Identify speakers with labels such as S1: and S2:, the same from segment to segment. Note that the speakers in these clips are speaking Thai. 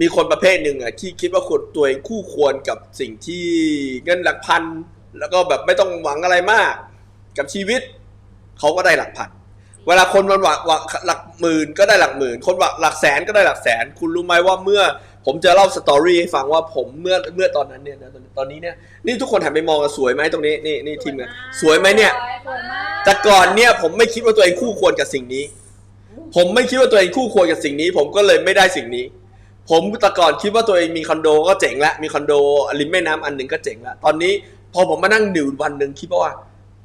S1: มีคนประเภทหนึ่งอะที่คิดว่าคนตัวเองคู่ควรกับสิ่งที่เงินหลักพัน แล้วก็แบบไม่ต้องหวังอะไรมาก กับชีวิตเขาก็ได้หลักพัน เวลาคนมันหวังหวังหลักหมื่นก็ได้หลักหมื่น คนหวังหลักแสนก็ได้หลักแสน คุณรู้ไหมว่าเมื่อผมจะเล่าสตอรี่ให้ฟังว่าผมเมื่อเมื่อตอนนั้นเนี่ยนะตอนตอนนี้เนี่ยนี่ทุกคนหันไปมองกันสวยไหมตรงนี้นี่นี่ทีมงานสวยไหมเนี่ย
S2: สวยมาก
S1: แต่ก่อนเนี่ยผมไม่คิดว่าตัวเองคู่ควรกับสิ่งนี้ ผมไม่คิดว่าตัวเองคู่ควรกับสิ่งนี้ ผมก็เลยไม่ได้สิ่งนี้ ผมแต่ก่อนคิดว่าตัวเองมีคอนโดก็เจ๋งแล้วมีคอนโดริมแม่น้ำอันหนึ่งก็เจ๋งแล้วตอนนี้พอผมมานั่งดื่มวันหนึ่งคิดว่า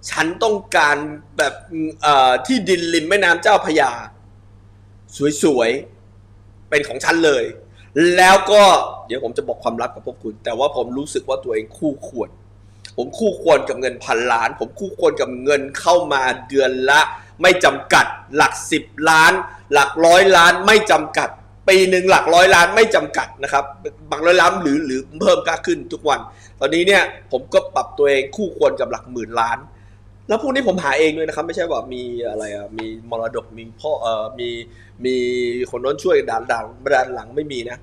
S1: ฉันต้องการแบบเอ่อที่ดินริมแม่น้ำเจ้าพระยา สวยๆ เป็นของฉันเลย แล้วก็เดี๋ยวผมจะบอกความลับกับพวกคุณ แต่ว่าผมรู้สึกว่าตัวเองคู่ควร ผมคู่ควรกับเงินพันล้าน ผมคู่ควรกับเงินเข้ามาเดือนละ ไม่จำกัดหลักสิบล้าน หลักร้อยล้านไม่จำกัด ปีหนึ่งหลักร้อยล้านไม่จำกัดนะครับบางร้อยล้านหรือหรือเพิ่มก้าขึ้นทุกวัน ตอนนี้เนี่ยผมก็ปรับตัวเองคู่ควรกับหลักหมื่นล้าน แล้วพวกนี้ผมหาเองด้วยนะครับ ไม่ใช่ว่ามีอะไรมีมรดกมีพ่อเอ่อมีมีคนน้นช่วยดันดันดันหลังไม่มีนะ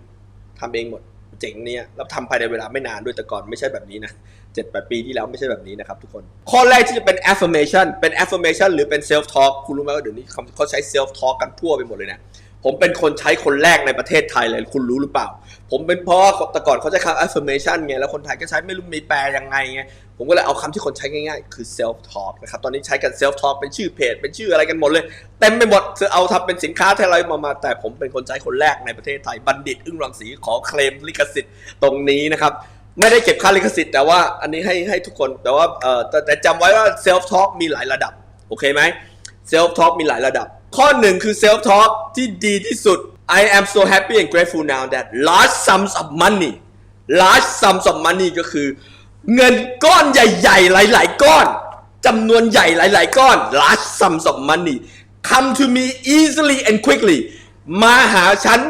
S1: ทำเองหมดเจ๋งเนี่ยแล้วทำภายในเวลาไม่นานด้วยแต่ก่อนไม่ใช่แบบนี้นะเจ็ดแปดปีที่แล้วไม่ใช่แบบนี้นะครับทุกคน ข้อแรกที่จะเป็น affirmation เป็น affirmation หรือเป็น self talk คุณรู้ไหมว่าเดี๋ยวนี้เขาเขาใช้ self talk กันทั่วไปหมดเลยเนี่ย ผมเป็นคนใช้คนแรกในประเทศไทยเลยคุณรู้หรือเปล่า ผมเป็นเพราะว่าแต่ก่อนเขาใช้คำ affirmation ไงแล้วคนไทยก็ใช้ไม่รู้มีแปลยังไงไงผมก็เลยเอาคำที่คนใช้ง่ายๆ คือ self talk นะครับตอนนี้ใช้กัน self talk เป็นชื่อเพจ เป็นชื่ออะไรกันหมดเลย เต็มไปหมดจะเอาทำเป็นสินค้าอะไรมามา แต่ผมเป็นคนใช้คนแรกในประเทศไทยบัณฑิต อึ้งรังสีขอเคลมลิขสิทธิ์ตรงนี้นะครับไม่ได้เก็บค่าลิขสิทธิ์แต่ว่าอันนี้ให้ให้ทุกคนแต่ว่าเออแต่จำไว้ว่า self talk มีหลายระดับโอเคไหม self talk มีหลายระดับ ข้อหนึ่งคือ self talk ที่ดีที่สุด I am so happy and grateful now that large sums of money large sums of money ก็คือ เงินก้อนใหญ่ๆ หลายๆ ก้อนจำนวนใหญ่หลาย ๆ ก้อน large sums of money come to me easily and quickly มาหาฉัน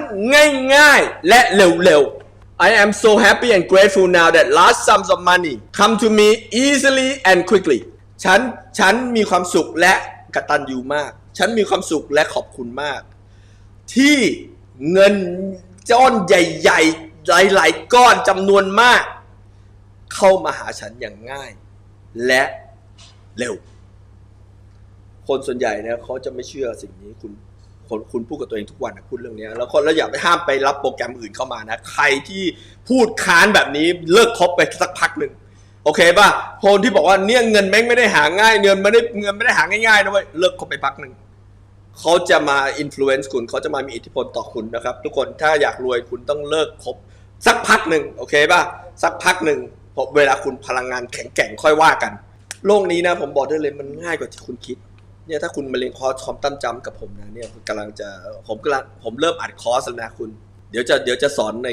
S1: ง่ายๆ และเร็วๆ I am so happy and grateful now that large sums of money come to me easily and quickly ฉัน ฉันมีความสุขและกตัญญูมาก ฉันมีความสุขและขอบคุณมาก ที่เงินจ้อนใหญ่ ๆ หลายๆ ก้อนจำนวนมาก เข้ามาหาฉันอย่างง่าย และเร็ว คนส่วนใหญ่เนี่ยเขาจะไม่เชื่อสิ่งนี้คุณคนคุณพูดกับตัวเองทุกวันนะพูดเรื่องนี้แล้วคนแล้วอย่าไปห้ามไปรับโปรแกรมอื่นเข้ามานะ ใครที่พูดค้านแบบนี้เลิกคบไปสักพักหนึ่งโอเคป่ะคนที่บอกว่าเนี่ยเงินแม่งไม่ได้หาง่ายเงินไม่ได้เงินไม่ได้หาง่ายๆนะเว้ยเลิกคบไปพักหนึ่ง เขาจะมาอิ f ฟ u e n c e คุณเขาจะมามีอิทธิพลต่อคุณนะครับ ทุกคนถ้าอยากรวยคุณต้องเลิกคบสักพักหนึ่งโอเคป่ะสักพักหนึ่งพอเวลาคุณพลังงานแข็งแกร่งค่อยว่ากัน โลกนี้นะผมบอกได้เลยมันง่ายกว่าที่คุณคิดเนี่ยถ้าคุณมาเรียนคอร์สคอมตั้มจำกับผมนะเนี่ยกำลังจะผมกำลังผมเริ่มอัดคอร์สแล้วนะคุณ เดี๋ยวจะเดี๋ยวจะสอนใน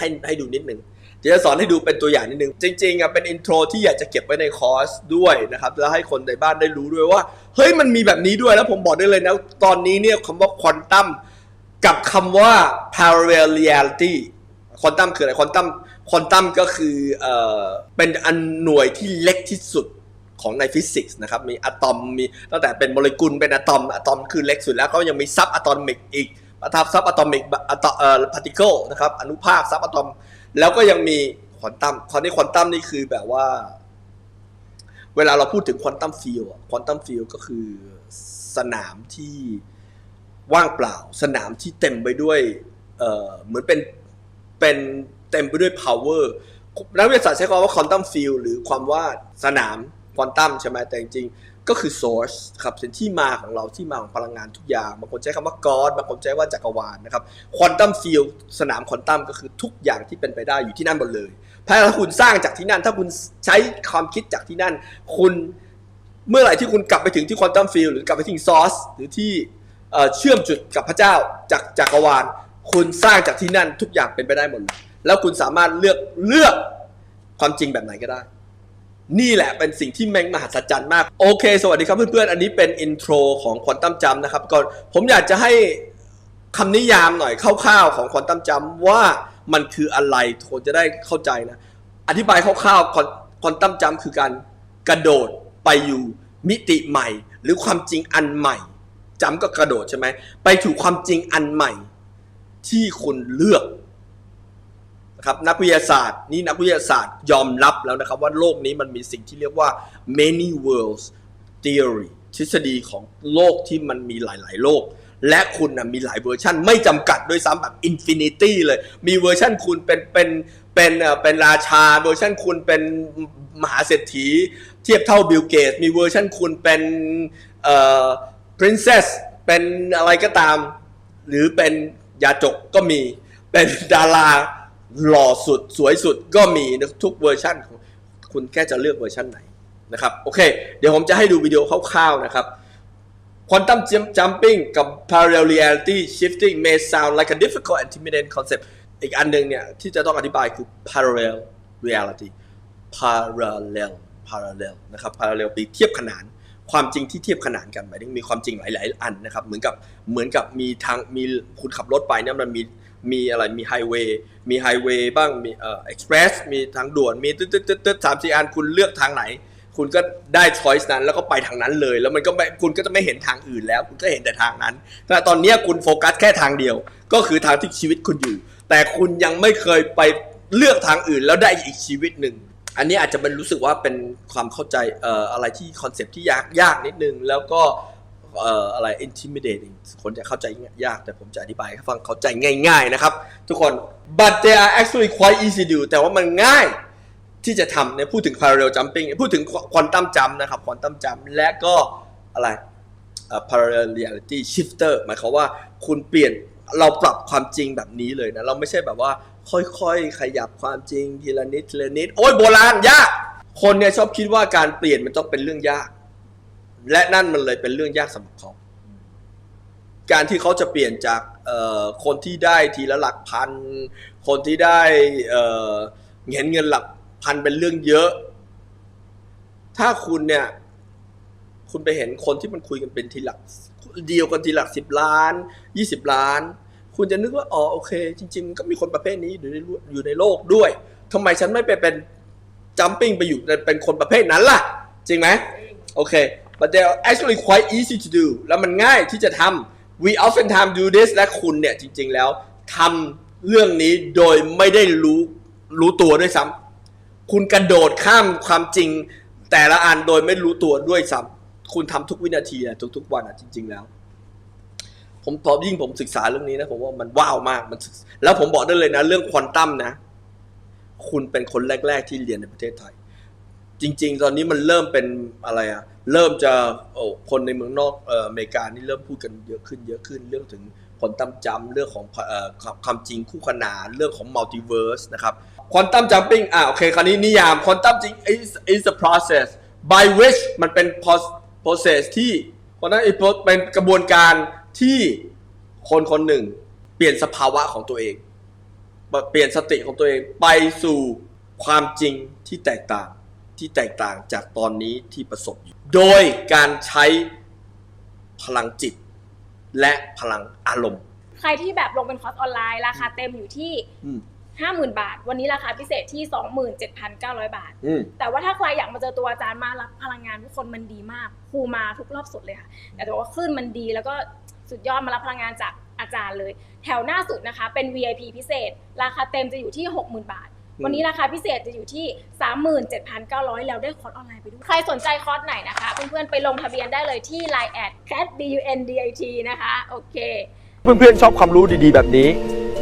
S1: ให้ให้ดูนิดนึง ดี๋ยวจะสอนให้ดูเป็นตัวอย่างนิดนึง จริงๆอะเป็นอินโทรที่อยากจะเก็บไว้ในคอร์สด้วยนะครับ แล้วให้คนในบ้านได้รู้ด้วยว่า เฮ้ยมันมีแบบนี้ด้วยแล้วผมบอกได้เลยนะ ตอนนี้เนี่ยคำว่าควอนตัมกับคำว่า parallel reality ควอนตัมคืออะไรควอนตัมควอนตัมก็คือเอ่อเป็นอันหน่วยที่เล็กที่สุดของในฟิสิกส์นะครับ มีอะตอมมีตั้งแต่เป็นโมเลกุลเป็นอะตอมอะตอมคือเล็กสุดแล้วก็ยังมีซับอะตอมิกอีก อะทับซับอะตอมิกอะตอเอ่อพาร์ติเคิลนะครับอนุภาคซับอะตอม แล้วก็ยังมีควอนตัมคราวนี้ควอนตัมนี่คือแบบว่า เวลาเราพูดถึงควอนตัมฟิลด์ควอนตัมฟิลด์ก็คือสนามที่ว่างเปล่า สนามที่เต็มไปด้วยเอ่อเหมือนเป็นเป็นเต็มไปด้วย power นักวิทยาศาสตร์ใช้คำว่าควอนตัมฟิลด์หรือความว่าสนาม ควอนตัมใช่ไหมแต่จริงๆ ก็คือ source ครับเป็นที่มาของเราที่มาของพลังงานทุกอย่างบางคนใช้คำว่า God บางคนใช้ว่าจักรวาลนะครับควอนตัมฟิลสนามควอนตัมก็คือทุกอย่างที่เป็นไปได้อยู่ที่นั่นหมดเลยถ้าคุณสร้างจากที่นั่น ถ้าคุณใช้ความคิดจากที่นั่น คุณเมื่อไหร่ที่คุณกลับไปถึงที่ควอนตัมฟิลหรือกลับไปที่ซอสหรือที่เชื่อมจุดกับพระเจ้าจากจักรวาล คุณสร้างจากที่นั่นทุกอย่างเป็นไปได้หมดแล้วคุณสามารถเลือกเลือกความจริงแบบไหนก็ได้ นี่แหละเป็นสิ่งที่แม่งมหัศจรรย์มาก โอเค สวัสดีครับเพื่อนๆ อันนี้เป็นอินโทรของควอนตัมจัมนะครับก่อนผมอยากจะให้คำนิยามหน่อยคร่าวๆของควอนตัมจัมว่ามันคืออะไรคนจะได้เข้าใจนะ อธิบายคร่าวๆควอนตัมจัมคือการกระโดดไปอยู่มิติใหม่ หรือความจริงอันใหม่จำก็กระโดดใช่ไหมไปถูกความจริงอันใหม่ ที่คุณเลือก ครับนักวิทยาศาสตร์นี่นักวิทยาศาสตร์ยอมรับแล้วนะครับว่าโลกนี้มันมีสิ่งที่เรียกว่า many worlds theory ทฤษฎีของโลกที่มันมีหลาย ๆ โลก และคุณนะมีหลายเวอร์ชันไม่จำกัดด้วยซ้ำแบบ infinity เลย มีเวอร์ชันคุณเป็นเป็นเป็นเป็นราชาเวอร์ชันคุณเป็นมหาเศรษฐี เทียบเท่าบิลเกตมีเวอร์ชันคุณเป็นเอ่อ princess เป็นอะไรก็ตาม หรือเป็นยาจกก็มีเป็นดารา หล่อสุดสวยสุดก็มีทุกเวอร์ชันของคุณแค่จะเลือกเวอร์ชันไหนนะครับโอเค เดี๋ยวผมจะให้ดูวิดีโอคร่าวๆนะครับ Quantum Jumping กับ parallel reality shifting may sound like a difficult and intimidating concept อีกอันหนึ่งเนี่ยที่จะต้องอธิบายคือ parallel reality parallel parallel นะครับ parallel ปีเทียบขนานความจริงที่เทียบขนานกันหมายถึงมีความจริงหลาย ๆ อันนะครับ เหมือนกับเหมือนกับมีทางมีคุณขับรถไปเนี่ยมันมี มีอะไรมีไฮเวย์มีไฮเวย์บ้างมีเอ่อเอ็กซ์เพรสมีทางด่วนมีตึ๊ดตึ๊ดตึ๊ดตึ๊ดสามสี่อันคุณเลือกทางไหน คุณก็ได้ช้อยส์นั้นแล้วก็ไปทางนั้นเลย แล้วมันก็ไม่คุณก็จะไม่เห็นทางอื่นแล้ว คุณก็เห็นแต่ทางนั้น แต่ตอนนี้คุณโฟกัสแค่ทางเดียว ก็คือทางที่ชีวิตคุณอยู่ แต่คุณยังไม่เคยไปเลือกทางอื่นแล้วได้อีกชีวิตหนึ่งอันนี้อาจจะเป็นรู้สึกว่าเป็นความเข้าใจเอ่ออะไรที่คอนเซปต์ที่ยากยากนิดนึง แล้วก็ เอ่ออะไร intimidating คนจะเข้าใจยากแต่ผมจะอธิบายให้ฟังเข้าใจง่าย ๆ นะครับ ทุกคน but they are actually quite easy to do แต่ว่ามันง่ายที่จะทำเนี่ยพูดถึง parallel jumping พูดถึง quantum jump นะครับ quantum jump และก็อะไร parallel reality shifter หมายความว่าคุณเปลี่ยนเราปรับความจริงแบบนี้เลยนะ เราไม่ใช่แบบว่าค่อยๆ ขยับความจริงทีละนิดทีละนิด โอ้ยโบราณยาก คนเนี่ยชอบคิดว่าการเปลี่ยนมันต้องเป็นเรื่องยาก และนั่นมันเลยเป็นเรื่องยากสำหรับเขา การที่เขาจะเปลี่ยนจากเอ่อคนที่ได้ทีละหลักพัน คนที่ได้เอ่อเห็นเงินหลักพันเป็นเรื่องเยอะ ถ้าคุณเนี่ย คุณไปเห็นคนที่มันคุยกันเป็นทีหลักเดียวกันทีหลักสิบล้านยี่สิบล้าน คุณจะนึกว่าอ๋อโอเค จริง ๆ ก็มีคนประเภทนี้อยู่ในอยู่ในโลกด้วยทำไมฉันไม่ไปเป็นจัมปิ้งไปอยู่เป็นคนประเภทนั้นล่ะ จริงไหมโอเค but they are actually quite easy to do แล้วมันง่ายที่จะทำ we often time do this และคุณเนี่ยจริง ๆ แล้วทำเรื่องนี้โดยไม่ได้รู้รู้ตัวด้วยซ้ำคุณกระโดดข้ามความจริง แต่ละอันโดยไม่รู้ตัวด้วยซ้ำคุณทำทุกวินาทีอะทุกๆวันอะจริง ๆ แล้ว ผมพอยิ่งผมศึกษาเรื่องนี้นะผมว่ามันว้าวมากมันแล้วผมบอกได้เลยนะ เรื่องควอนตัมนะ คุณเป็นคนแรก ๆ ที่เรียนในประเทศไทย จริง ๆ ตอนนี้มันเริ่มเป็นอะไรอะเริ่มจะโอ้คนในเมืองนอกเอ่ออเมริกานี่เริ่มพูดกันเยอะขึ้นเยอะขึ้นเรื่องถึงควอนตัมจัมเรื่องของเอ่อความจริงคู่ขนานเรื่องของมัลติเวิร์สนะครับควอนตัมจัมปิ้งอะโอเคคราวนี้นิยามควอนตัมจริง is is the process by which มันเป็น pros- process ที่ควอนตัมเป็นกระบวนการที่คนคนหนึ่ง เปลี่ยนสภาวะของตัวเอง เปลี่ยนสติของตัวเองไปสู่ความจริงที่แตกต่าง ที่แตกต่างจากตอนนี้ที่ประสบอยู่ โดยการใช้พลังจิต และพลังอารมณ์
S2: ใครที่แบบลงเป็นคอร์สออนไลน์ ราคาเต็มอยู่ที่
S1: อืม
S2: 50,000 บาท วันนี้ราคาพิเศษที่ 27,900 บาท
S1: อืม
S2: แต่ว่าถ้าใครอยากมาเจอตัวอาจารย์มารับพลังงานทุกคนมันดีมากครูมาทุกรอบสุดเลยค่ะ แต่ถือว่าขึ้นมันดีแล้วก็สุดยอดมารับพลังงานจากอาจารย์เลย แถวหน้าสุดนะคะ เป็น VIP พิเศษ ราคาเต็มจะอยู่ที่ 60,000 บาท
S1: อืม
S2: วันนี้ราคาพิเศษจะอยู่ที่ 37,900 แล้วได้คอร์สออนไลน์ไปด้วย ใครสนใจคอร์สไหนนะคะ เพื่อนๆ ไปลงทะเบียนได้เลยที่ Line แอด cat b u n d i t นะคะ โอเค
S1: เพื่อนๆ ชอบความรู้ดีๆ แบบนี้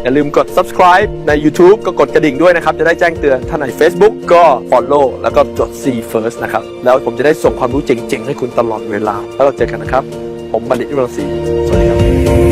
S1: อย่าลืมกด subscribe ใน YouTube ก็กดกระดิ่งด้วยนะครับ จะได้แจ้งเตือนถ้าใน Facebook ก็ follow แล้วก็จด see first นะครับ แล้วผมจะได้ส่งความรู้เจ๋งๆ ให้คุณตลอดเวลา แล้วเราเจอกันนะครับ ผมบัณฑิตวิรังศรีสวัสดีครับ